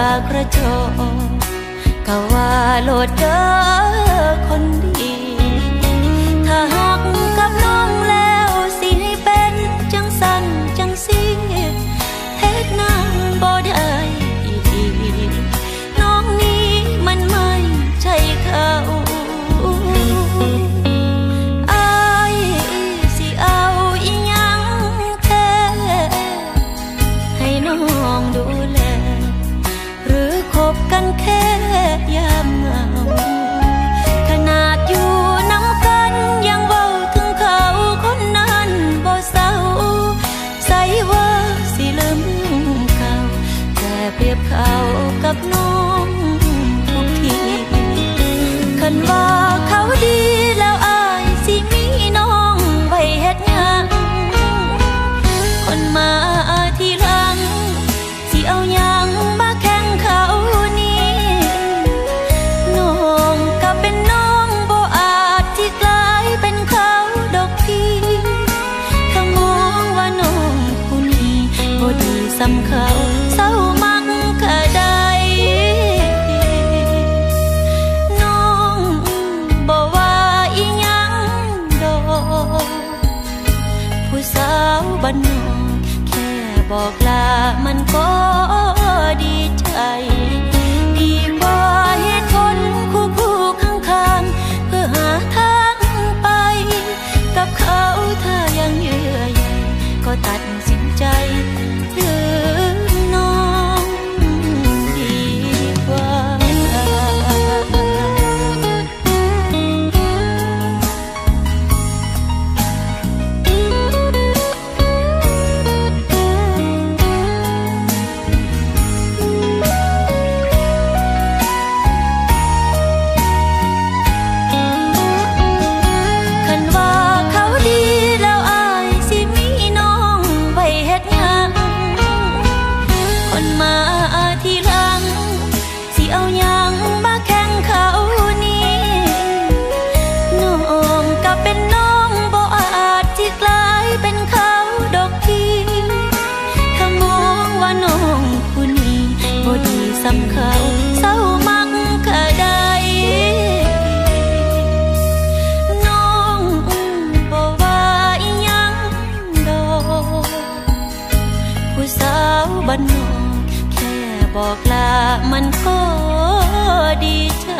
ากระจอก็ว่าโลดเด้อ บ้านนอกแค่บอกลามันก็ดีใจ